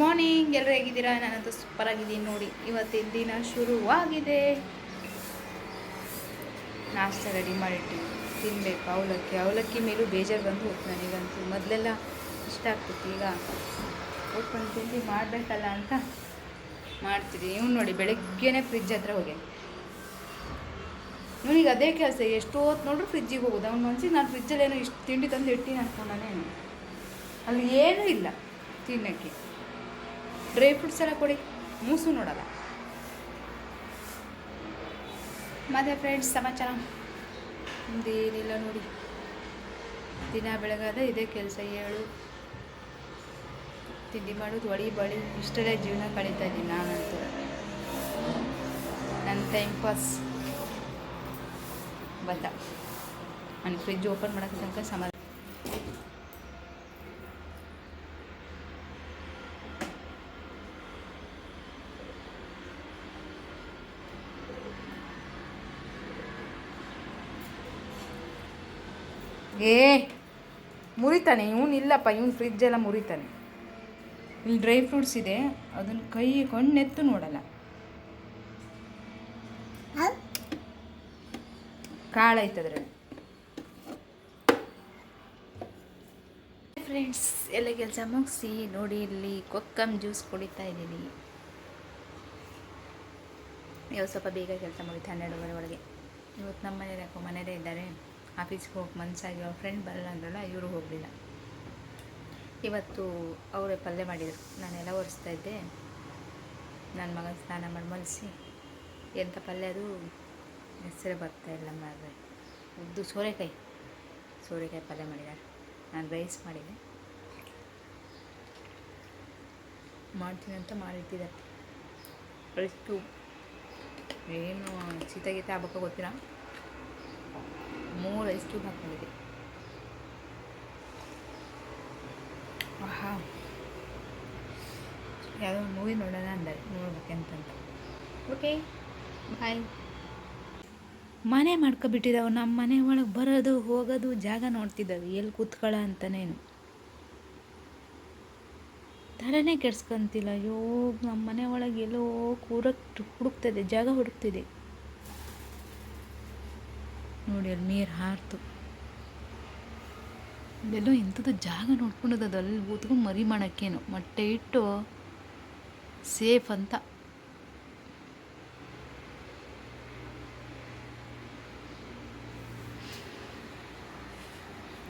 Morning ಎಲ್ಲರೂ ಹೇಗಿದ್ದೀರಾ? ನಾನಂತೂ ಸೂಪರ್ ಆಗಿದ್ದೀನಿ ನೋಡಿ. ಇವತ್ತಿನ ದಿನ ಶುರುವಾಗಿದೆ. ನಾಷ್ಟ ರೆಡಿ ಮಾಡಿಟ್ಟಿವಿ ತಿನ್ನಬೇಕು ಅವಲಕ್ಕಿ ಅವಲಕ್ಕಿ ಮೇಲೂ ಬೇಜಾರು ಬಂದು ಹೋಗ್ತು ನನಗಂತೂ. ಮೊದಲೆಲ್ಲ ಇಷ್ಟ ಆಗ್ತಿತ್ತು. ಈಗ ಓಪನ್ ತಿಂಡಿ ಮಾಡಬೇಕಲ್ಲ ಅಂತ ಮಾಡ್ತೀವಿ ಇವ್ನು ನೋಡಿ ಬೆಳಗ್ಗೆನೇ ಫ್ರಿಜ್ ಹತ್ರ ಹೋಗಿ ಇವನಿಗೆ ಅದೇ ಕೆಲಸ. ಎಷ್ಟೋ ಹೊತ್ತು ನೋಡ್ರು ಫ್ರಿಜ್ಜಿಗೆ ಹೋಗೋದು. ಅವ್ನು ಮನ್ಸಿಗೆ ನಾನು ಫ್ರಿಜ್ಜಲ್ಲಿ ಏನೋ ಇಷ್ಟು ತಿಂಡಿ ತಂದು ಇಟ್ಟಿನಿ ಅನ್ಕೊಂಡಾನೇನು ಅಲ್ಲಿ ಏನೂ ಇಲ್ಲ ತಿನ್ನೋಕ್ಕೆ. ಡ್ರೈ ಫ್ರೂಟ್ಸ್ ಎಲ್ಲ ಕೊಡಿ, ಮೂಸು ನೋಡಲ್ಲ. ಮತ್ತೆ ಫ್ರೆಂಡ್ಸ್ ಸಮಾಚಾರ? ಏನಿಲ್ಲ ನೋಡಿ. ದಿನ ಬೆಳಗಾದ ಇದೇ ಕೆಲಸ ಹೇಳು ತಿಂಡಿ ಮಾಡೋದು ಒಡಿ ಬಳಿ ಇಷ್ಟರೇ ಜೀವನ ಕಳೀತಾ ಇದ್ದೀನಿ ನಾನಂತೂ. ನನ್ನ ಟೈಮ್ ಪಾಸ್ ಬಂದ ನಾನು ಫ್ರಿಜ್ ಓಪನ್ ಮಾಡೋಕ್ಕೆ ತನಕ ಸಮಾಧಾನ ಏ ಮುರಿತಾನೆ ಇವನು ಇಲ್ಲಪ್ಪ ಇವನು ಫ್ರಿಜ್ ಎಲ್ಲ ಮುರಿತಾನೆ. ಇಲ್ಲಿ ಡ್ರೈ ಫ್ರೂಟ್ಸ್ ಇದೆ ಅದನ್ನು ಕೈ ಕಣ್ಣೆತ್ತು ನೋಡಲ್ಲ. ಕಾಳಾಯ್ತದ್ರೆ ಫ್ರೆಂಡ್ಸ್ ಎಲ್ಲ ಕೆಲಸ ಮುಗಿಸಿ ನೋಡಿ ಇಲ್ಲಿ ಕೊಕ್ಕಂ ಜ್ಯೂಸ್ ಕುಡಿತಾ ಇದ್ದೀನಿ. ಇವತ್ತು ಸ್ವಲ್ಪ ಬೇಗ ಕೆಲಸ ಮುಗಿತು ಹನ್ನೆರಡುವರೆ ಒಳಗೆ. ಇವತ್ತು ನಮ್ಮ ಮನೇಲಿ ಯಾಕೋ ಮನೇಲೇ ಇದ್ದಾರೆ. ಆಫೀಸ್ಗೆ ಹೋಗಿ ಮನಸ್ಸಾಗಿ ಅವ್ರ ಫ್ರೆಂಡ್ ಬರಲ್ಲ ಅಂದ್ರಲ್ಲ, ಇವರು ಹೋಗಲಿಲ್ಲ. ಇವತ್ತು ಅವರೇ ಪಲ್ಯ ಮಾಡಿದರು. ನಾನೆಲ್ಲ ಒರೆಸ್ತಾ ಇದ್ದೆ. ನನ್ನ ಮಗ ಸ್ನಾನ ಮಾಡಿ ಮಲಸಿ ಎಂಥ ಪಲ್ಯ ಅದು? ಹೆಸರು ಬರ್ತಾ ಇಲ್ಲ ಮಾಡಿದೆ ಉದ್ದು ಸೋರೆಕಾಯಿ. ಸೋರೆಕಾಯಿ ಪಲ್ಯ ಮಾಡಿದ್ದಾರೆ. ನಾನು ರೈಸ್ ಮಾಡಿದೆ. ಮಾಡ್ತೀನಿ ಅಂತ ಮಾಡಿಟ್ಟಿದ್ದಾರೆ. ಅಷ್ಟು. ಏನು ಶೀತ ಗೀತ ಆಗ್ಬೇಕೋ ಗೊತ್ತಿಲ್ಲ. ಮೂರು ಐಸ್ ಕ್ಯೂಬ್ ಹಾಕೊಂಡಿದ್ದೆ ಯಾವುದೋ ಒಂದು ಮೂವಿ ನೋಡೋಣ ಅಂತಾರೆ ನೋಡ್ಬೇಕಂತಂತ ಓಕೆ ಬಾಯ್ ಮನೆ ಮಾಡ್ಕೊಬಿಟ್ಟಿದ್ದಾವೆ ನಮ್ಮ ಮನೆ ಒಳಗೆ ಬರೋದು, ಹೋಗೋದು, ಜಾಗ ನೋಡ್ತಿದ್ದಾವೆ ಎಲ್ಲಿ ಕೂತ್ಕೊಳ್ಳ ಅಂತನೇನು. ತಲೆನೇ ಕೆಡ್ಸ್ಕೊಂತಿಲ್ಲ, ಅಯ್ಯೋ ನಮ್ಮ ಮನೆ ಒಳಗೆ ಎಲ್ಲೋ ಕೂರಕ್ಕೆ ಹುಡುಕ್ತಿದೆ, ಜಾಗ ಹುಡುಕ್ತಿದೆ. ನೋಡಿ ಅಲ್ಲಿ ನೀರು ಹಾರ್ತು. ಎಲ್ಲೋ ಎಂಥದ್ದು ಜಾಗ ನೋಡ್ಕೊಂಡದ ಅಲ್ಲಿ ಕೂತ್ಕೊಂಡು ಮರಿ ಮಾಡೋಕ್ಕೇನು. ಮೊಟ್ಟೆ ಇಟ್ಟು ಸೇಫ್ ಅಂತ.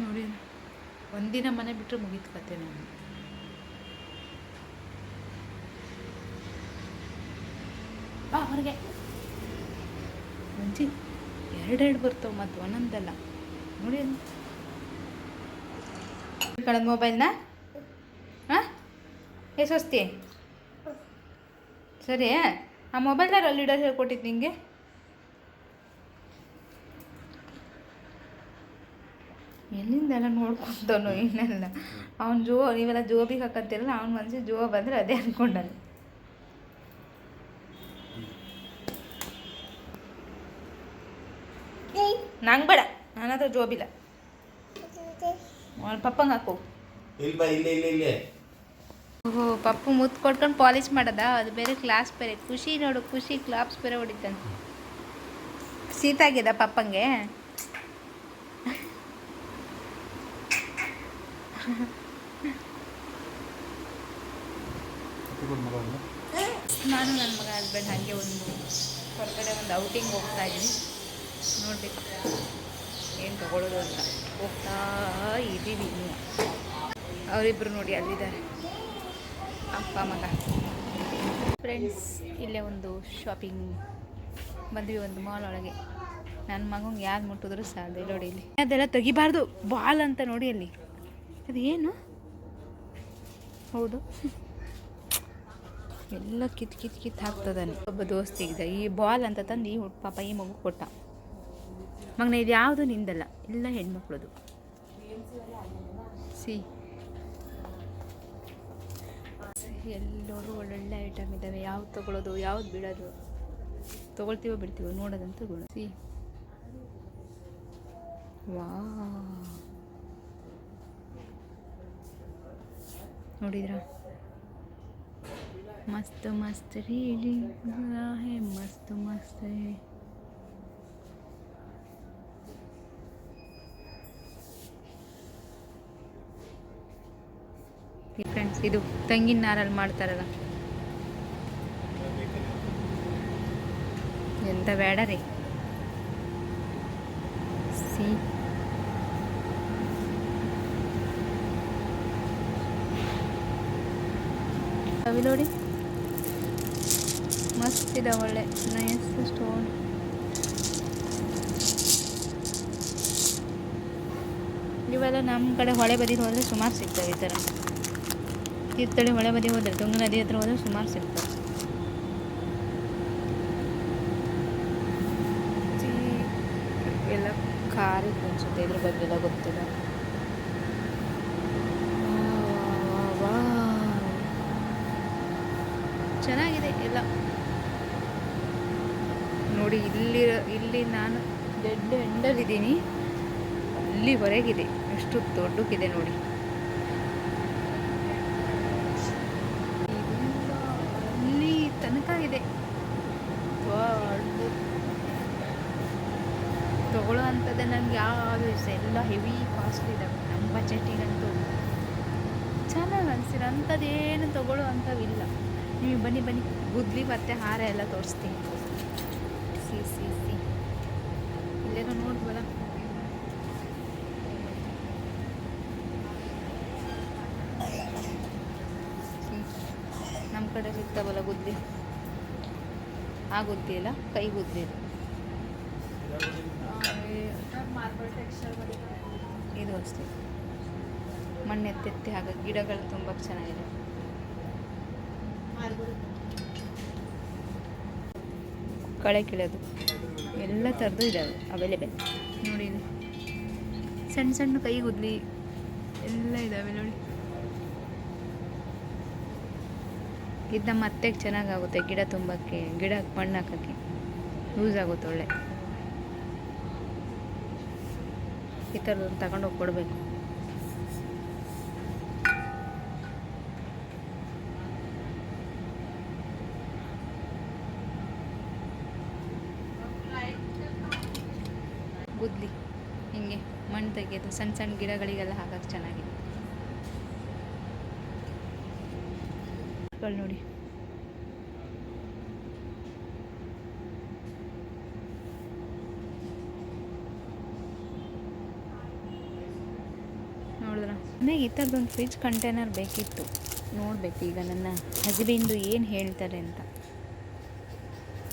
ನೋಡಿ, ಒಂದಿನ ಮನೆ ಬಿಟ್ಟರೆ ಮುಗಿತು ಕತೆ ನಾನು ಹೊರಗೆ. ಮಂಜಿ. ಎರಡೆರಡು ಬರ್ತಾವೆ ಮತ್ತು ಒಂದೊಂದಲ್ಲ. ನೋಡಿ ಕಣದ ಮೊಬೈಲ್ನ ಹಾಂ? ಏ ಹೊಸ್ತಿ ಸರಿ, ಆ ಮೊಬೈಲ್ನಾರು ಅಲ್ಲಿ ಇಡೋದು ಹೇಳ್ಕೊಟ್ಟಿದ್ದು ನಿಂಗೆ. ಎಲ್ಲಿಂದೆಲ್ಲ ನೋಡ್ಕೊಂತವನು ಇನ್ನೆಲ್ಲ. ಅವ್ನು ಜೋ, ನೀವೆಲ್ಲ ಜೋಬಿಗೆ ಹಾಕತ್ತಿರಲ್ಲ ಅವ್ನ ಮನ್ಸಿಗೆ ಜೋ ಬಂದರೆ ಅದೇ ಅಂದ್ಕೊಂಡನು ನಂಗೆ ಬೇಡ ನನ್ನ ಹತ್ರ ಜೋಬಿಲ್ಲ ಪಪ್ಪಂಗೆ ಹಾಕು. ಇಲ್ಲ ಇಲ್ಲ ಇಲ್ಲ ಇಲ್ಲ. ಓಹೋ ಪಪ್ಪು ಮುತ್ತು ಕೊಟ್ಕೊಂಡು ಪಾಲಿಶ್ ಮಾಡೋದ? ಅದು ಬೇರೆ ಕ್ಲಾಸ್ ಬೇರೆ. ಖುಷಿ ನೋಡು ಖುಷಿ ಕ್ಲಾಪ್ಸ್ ಬೇರೆ ಹೊಡಿತಾನೆ ಶೀತ ಆಗ್ಯದ ಪಪ್ಪಂಗೆ? ನಾನು ನನ್ನ ಮಗ ಹಸ್ಬೆಂಡ್ ಹಾಗೆ ಒಂದು ಹೊರಗಡೆ ಒಂದು ಔಟಿಂಗ್ ಹೋಗ್ತಾ ಇದ್ದೀನಿ. ನೋಡ್ಬೇಕು ಏನು ತಗೊಳ್ಳೋದು ಅಂತ. ಹೋಗ್ತಾ ಇದ್ದೀವಿ ಇನ್ನು. ಅವರಿಬ್ಬರು ನೋಡಿ ಅಲ್ಲಿದ್ದಾರೆ. ಅಪ್ಪ, ಮಗ. ಫ್ರೆಂಡ್ಸ್ ಇಲ್ಲೇ ಒಂದು ಶಾಪಿಂಗ್ ಬಂದ್ವಿ ಒಂದು ಮಾಲ್ ಒಳಗೆ. ನನ್ನ ಮಗಂಗೆ ಯಾರು ಮುಟ್ಟಿದ್ರು ಸಾಧ್ಯ ನೋಡಿ ಇಲ್ಲಿ. ಅದೆಲ್ಲ ತೆಗಿಬಾರ್ದು. ಬಾಲ್ ಅಂತ ನೋಡಿ ಅಲ್ಲಿ. ಅದು ಏನು? ಹೌದು. ಎಲ್ಲ ಕಿತ್ ಕಿತ್ ಕಿತ್ ಹಾಕ್ತದಾನೆ. ಒಬ್ಬ ದೋಸ್ತಿಗಿದ ಈ ಬಾಲ್ ಅಂತ ತಂದು ಈ ಪಾಪ ಈ ಮಗು ಕೊಟ್ಟ. ಮಗನ ಇದು ಯಾವುದು ನಿಂದಲ್ಲ, ಎಲ್ಲ ಹೆಣ್ಮಕ್ಳದು. ಸಿ. ಎಲ್ಲರೂ ಒಳ್ಳೊಳ್ಳೆ ಐಟಮ್ ಇದ್ದಾವೆ ಯಾವ್ದು ತಗೊಳ್ಳೋದು ಯಾವ್ದು ಬಿಡೋದು. ತಗೊಳ್ತೀವೋ ಬಿಡ್ತೀವೋ ನೋಡೋದಂತ ಗುಣ. ಸಿ. ವಾ ನೋಡಿದ್ರಾ? ಮಸ್ತ್ ಮಸ್ತ್ ರೀ ಮಸ್ತ್ ಮಸ್ತ್ ಇದು ತೆಂಗಿನ ನಾರಲ್ಲಿ ಮಾಡ್ತಾರಲ್ಲ. ಎಂತ ಬೇಡ ರೀ. ಸಿ. ನೋಡಿ. ಮಸ್ತ್ ಇದೆ ಒಳ್ಳೆ, ನೈಸ್ ಸ್ಟೋನ್. ಇವೆಲ್ಲ ನಮ್ಮ ಕಡೆ ಹೊಳೆ ಬದಿ ಹೋದರೆ ಸುಮಾರು ಸಿಗ್ತವೆ ಈ ಥರ ತೀರ್ಥಹಳ್ಳಿ ಮಳೆ ಬದಿ ಹೋದರೆ ತುಂಗ ನದಿ ಹತ್ರ ಹೋದರೆ ಸುಮಾರು ಸಿಗ್ತವೆ ಚೀ- ಎಲ್ಲ ಖಾರಿ ಅನ್ಸುತ್ತೆ ಇದ್ರ ಬಗ್ಗೆ ಎಲ್ಲ ಗೊತ್ತಿಲ್ಲ. ಚೆನ್ನಾಗಿದೆ ಎಲ್ಲ. ನೋಡಿ ಇಲ್ಲಿ ಇಲ್ಲಿ ನಾನು ದೊಡ್ಡ ಎಂಡಲ್ಲಿದ್ದೀನಿ ಇಲ್ಲಿವರೆಗಿದೆ ಎಷ್ಟು ದೊಡ್ಡಕ್ಕಿದೆ ನೋಡಿ ಇಲ್ಲಿಂದ ಅಲ್ಲಿ ತನಕ ಇದೆ ತಗೊಳ್ಳೋ ಅಂಥದ್ದು ನನಗೆ ಯಾವುದು ಇಷ್ಟ ಎಲ್ಲ ಹೆವಿ ಕಾಸ್ಟ್ಲಿ ಇದ್ದಾವೆ ನಮ್ಮ ಬಜೆಟಿಗಂತೂ ಚೆನ್ನಾಗಿ ಅನಿಸಿರ ಅಂಥದ್ದೇನು ತಗೊಳ್ಳೋ ಅಂಥವಿಲ್ಲ. ನೀವು ಬನ್ನಿ ಬನ್ನಿ. ಗುದ್ಲಿ ಮತ್ತು ಹಾರ ಎಲ್ಲ ತೋರಿಸ್ತೀನಿ. See see see. ಇಲ್ಲೇನೋ ನೋಡ್ಬೋದಾ ನಮ್ಮ ಕಡೆ ಸಿಗ್ತಾವಲ್ಲ ಗುದ್ದಿ. ಆ ಗುದ್ದಿ ಇಲ್ಲ ಕೈ ಗುದ್ದಿ ಇದು. ಅಷ್ಟೇ. ಮಣ್ಣು ಎತ್ತೆತ್ತಿ ಹಾಗೆ ಗಿಡಗಳು ತುಂಬ ಚೆನ್ನಾಗಿದೆ. ಕಳೆ ಕೀಳೋದು. ಎಲ್ಲ ಥರದ್ದು ಇದ್ದಾವೆ ಅವೈಲೇಬಲ್ ನೋಡಿ ಸಣ್ಣ ಸಣ್ಣ ಕೈ ಗುದ್ಲಿ ಎಲ್ಲ ಇದ್ದಾವೆ ನೋಡಿ. ಇದು ನಮ್ಮ ಅತ್ತೆಗೆ ಚೆನ್ನಾಗಾಗುತ್ತೆ, ಗಿಡ ತುಂಬಕ್ಕೆ ಗಿಡಕ್ಕೆ ಮಣ್ಣು ಹಾಕೋಕ್ಕೆ ಯೂಸ್ ಆಗುತ್ತೆ ಒಳ್ಳೆ. ಈ ಥರದೊಂದು ತಗೊಂಡೋಗಿ ಕೊಡಬೇಕು. ಗುದ್ಲಿ, ಹಿಂಗೆ ಮಣ್ಣು ತೆಗೆಯೋದು ಸಣ್ಣ ಸಣ್ಣ ಗಿಡಗಳಿಗೆಲ್ಲ ಹಾಕೋಕ್ಕೆ ಚೆನ್ನಾಗಿದೆ. ನೋಡಿ. ನೋಡಿದ್ರ? ನನಗೆ ಈ ಥರದೊಂದು ಫ್ರಿಜ್ ಕಂಟೈನರ್ ಬೇಕಿತ್ತು. ನೋಡಬೇಕು ಈಗ ನನ್ನ ಹಸ್ಬೆಂಡು ಏನು ಹೇಳ್ತಾರೆ ಅಂತ.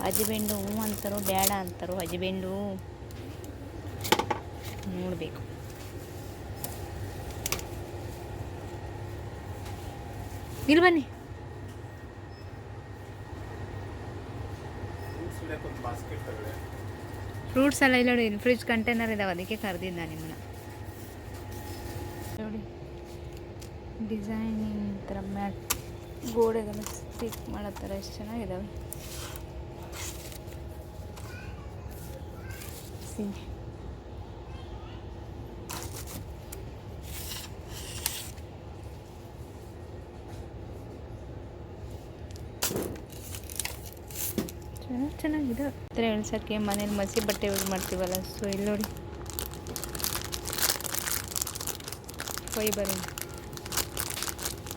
ಹಸ್ಬೆಂಡು ಹ್ಞೂ ಅಂತಾರೋ ಬೇಡ ಅಂತಾರೋ ಹಸ್ಬೆಂಡು ನೋಡಬೇಕು. ಇಲ್ಲಿ ಬನ್ನಿ. ಫ್ರೂಟ್ಸ್ ಎಲ್ಲ ಇಲ್ಲ ನೋಡಿ ಫ್ರಿಜ್ ಕಂಟೈನರ್ ಇದಾವೆ, ಅದಕ್ಕೆ ಕರೆದಿದ್ದ ನಾನು ನಿಮ್ಮನ್ನ. ನೋಡಿ ಡಿಸೈನಿಂಗ್ ಥರ ಮ್ಯಾಟ್ ಗೋಡೆಗೆಲ್ಲ ಸ್ಟಿಕ್ ಮಾಡೋ ಥರ ಎಷ್ಟು ಚೆನ್ನಾಗಿದ್ದಾವೆ ಸಿ ಚೆನ್ನಾಗಿ ಚೆನ್ನಾಗಿದೆ. ಥರ ಎಳ್ಸೋಕ್ಕೆ ಮನೇಲಿ ಮಸಿ ಬಟ್ಟೆ ಯೂಸ್ ಮಾಡ್ತೀವಲ್ಲ ಸೊ ಇಲ್ಲಿ ನೋಡಿ. ಫೈಬರ್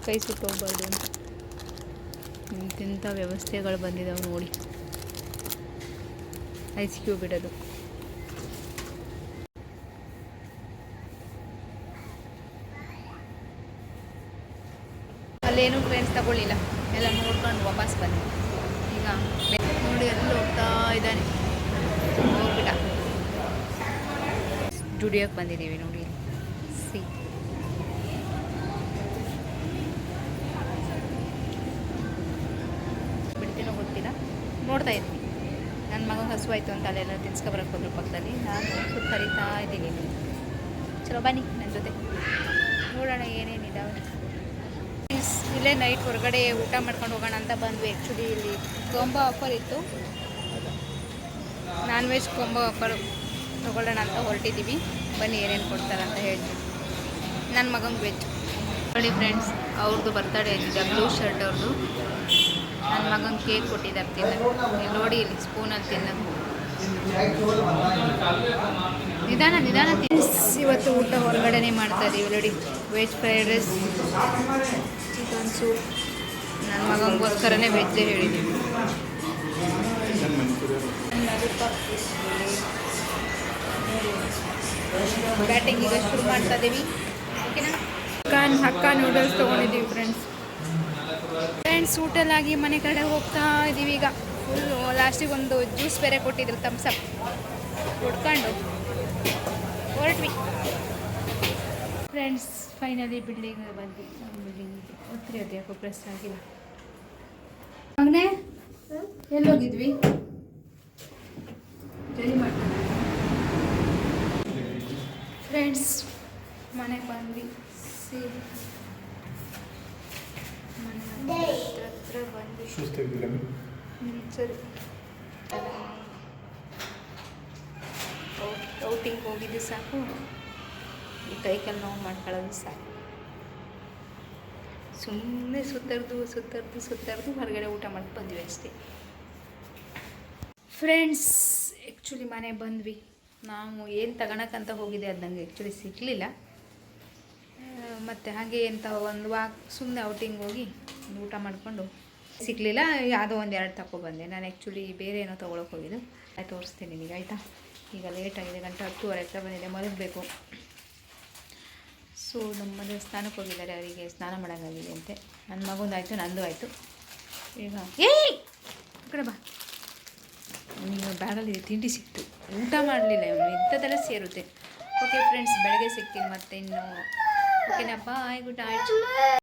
ಕೈ ಸುಟ್ಟೋಗ್ಬಾರ್ದು ಅಂತ. ಇಂತಿಂಥ ವ್ಯವಸ್ಥೆಗಳು ಬಂದಿದ್ದಾವೆ ನೋಡಿ. ಐಸ್ ಕ್ಯೂಬ್ ಇಡೋದು ಅಲ್ಲೇನು ಫ್ರೆಂಡ್ಸ್ ತಗೊಳ್ಳಿಲ್ಲ ಎಲ್ಲ ನೋಡ್ಕೊಂಡು ವಾಪಸ್ ಬನ್ನಿ ಈಗ ಬೆ- ನೋಡಿ ಎಲ್ಲಿ ಹೋಗ್ತಾ ಇದ್ದಾನೆ ಹೋಗ್ಬಿಟ್ಟ ಸ್ಟುಡಿಯೋಕ್ಕೆ ಬಂದಿದ್ದೀವಿ ನೋಡಿ. ಸಿ. ಬಿಡ್ತೀನೋ ಗೊತ್ತಿಲ್ಲ. ನೋಡ್ತಾ ಇದ್ದೀನಿ. ನನ್ನ ಮಗ ಹಸುವಾಯಿತು ಅಂತ ಅಲ್ಲೆಲ್ಲ ತಿನ್ಸ್ಕೊಬರಕ್ಕೆ ಹೋದ್ರು ಪಕ್ಕದಲ್ಲಿ. ನಾನು ಕರಿತಾ ಇದ್ದೀನಿ. ಚಲೋ, ಬನ್ನಿ ನನ್ನ ಜೊತೆ. ನೋಡೋಣ ಏನೇನಿದ್ದಾವೆ ಇಲ್ಲೇ ನೈಟ್ ಹೊರಗಡೆ ಊಟ ಮಾಡ್ಕೊಂಡು ಹೋಗೋಣ ಅಂತ ಬಂದ್ವಿ. ಆ್ಯಕ್ಚುಲಿ ಇಲ್ಲಿ ಕೊಂಬ ಆಫರ್ ಇತ್ತು. ನಾನ್ ವೆಜ್ ಕೊಂಬ ಆಫರ್ ತೊಗೊಳ್ಳೋಣ ಅಂತ ಹೊರಟಿದ್ದೀವಿ. ಬನ್ನಿ ಏನೇನು ಕೊಡ್ತಾರೆ ಅಂತ ಹೇಳ್ತೀನಿ. ನನ್ನ ಮಗಂಗೆ ವೆಜ್ ನೋಡಿ ಫ್ರೆಂಡ್ಸ್ ಅವ್ರದ್ದು ಬರ್ತಡೇ ಆಗಿದೆ ಬ್ಲೂ ಶರ್ಟ್ ಅವ್ರದ್ದು ನನ್ನ ಮಗನ ಕೇಕ್ ಕೊಟ್ಟಿದ್ದಾರೆ ತಿನ್ನೋದು ನೋಡಿ ಇಲ್ಲಿ ಸ್ಪೂನಲ್ಲಿ ತಿನ್ನೋದು ನಿಧಾನ ನಿಧಾನ ಇವತ್ತು ಊಟ ಹೊರಗಡೆನೇ ಮಾಡ್ತಾ ಇದ್ದೀವಿ ನೋಡಿ. Veg fried rice chicken soup ನನ್ನ ಮಗನಿಗೋಸ್ಕರನೇ ವೆಜ್ಜೇ ಹೇಳಿದ್ದೀವಿ ಬ್ಯಾಟಿಂಗ್ ಈಗ ಶುರು ಮಾಡ್ತಾ ಇದ್ದೀವಿ ಓಕೆನಾ ಚಿಕನ್ ಹಕ್ಕ ನೂಡಲ್ಸ್ ತೊಗೊಂಡಿದ್ದೀವಿ ಫ್ರೆಂಡ್ಸ್ ಫ್ರೆಂಡ್ಸ್ ಊಟಲ್ಲಾಗಿ ಮನೆ ಕಡೆ ಹೋಗ್ತಾ ಇದ್ದೀವಿ ಈಗ. ಫುಲ್ಲು ಲಾಸ್ಟಿಗೆ ಒಂದು ಜ್ಯೂಸ್ ಬೇರೆ ಕೊಟ್ಟಿದ್ರು ತಮ್ಸಪ್ ಕುಡ್ಕೊಂಡು ಹೊರಟ್ವಿ. ಫ್ರೆಂಡ್ಸ್ ಫೈನಲಿ ಬಿಲ್ಡಿಂಗ್ ಬಂದ್ವಿ. ಬಿಲ್ಡಿಂಗ್ ಒತ್ತಿರಿ ಯಾಕೋ ಪ್ರೆಸ್ ಆಗಿಲ್ಲ. ಮಗನೇ, ಎಲ್ಲಿ ಫ್ರೆಂಡ್ಸ್ ಮನೆಗೆ ಬಂದ್ವಿ. ಸಿ ಮನೆ ಹತ್ರ ಹತ್ರ ಬಂದ್ವಿ. ಸರಿ. ಔಟಿಂಗ್ ಹೋಗಿದ್ದು ಸಾಕು. ಈ ಕೈ ಕಾಲು ನೋವು ಮಾಡ್ಕೊಳ್ಳೋದು ಸಾಕು. ಸುಮ್ಮನೆ ಸುತ್ತರ್ದು ಸುತ್ತರ್ದು ಸುತ್ತರ್ದು ಹೊರಗಡೆ ಊಟ ಮಾಡಿ ಬಂದ್ವಿ ಅಷ್ಟೇ. ಫ್ರೆಂಡ್ಸ್ ಆ್ಯಕ್ಚುಲಿ ಮನೆ ಬಂದ್ವಿ. ನಾವು ಏನು ತಗೊಳಕ್ಕಂತ ಹೋಗಿದೆ ಅದು ನಂಗೆ ಆ್ಯಕ್ಚುಲಿ ಸಿಗಲಿಲ್ಲ ಮತ್ತು ಹಾಗೆ ಎಂಥ ಒಂದು ವಾಕ್ ಸುಮ್ಮನೆ ಔಟಿಂಗ್ ಹೋಗಿ ಒಂದು ಊಟ ಮಾಡಿಕೊಂಡು ಸಿಗಲಿಲ್ಲ ಯಾವುದೋ ಒಂದು ಎರಡು ತಗೊಬಂದೆ ನಾನು ಆ್ಯಕ್ಚುಲಿ ಬೇರೆ ಏನೋ ತೊಗೊಳಕ್ಕೆ ಹೋಗಿದ್ದು. ಆಯ್ತು, ತೋರಿಸ್ತೀನಿ ನಿಮಗೆ ಆಯಿತಾ? ಈಗ ಲೇಟ್ ಆಗಿದೆ, ಗಂಟೆ ಹತ್ತುವರೆ ಹತ್ರ ಬಂದಿದೆ ಮಲಗಬೇಕು ಸೊ ನಮ್ಮ ಮನೆ ಸ್ನಾನಕ್ಕೆ ಹೋಗಿದ್ದಾರೆ, ಅವರಿಗೆ ಸ್ನಾನ ಮಾಡೋಕ್ಕಾಗಿದೆ ಅಂತೆ. ನನ್ನ ಮಗೊಂದಾಯಿತು ನಂದು ಆಯಿತು. ಈಗ, ಏಯ್! ಕಡೆ ಬಾ. ನೀವು ಬ್ಯಾಗಲ್ಲಿ ತಿಂಡಿ ಸಿಕ್ತು. ಊಟ ಮಾಡಲಿಲ್ಲ ಇವನು. ಇಂಥದ್ದೆಲ್ಲ ಸೇರುತ್ತೆ. ಓಕೆ ಫ್ರೆಂಡ್ಸ್ ಬೆಳಗ್ಗೆ ಸಿಗ್ತೀನಿ ಮತ್ತೆ ಇನ್ನು. ಓಕೆನಾ ಬಾಯ್ ಗುಡ್ ನೈಟ್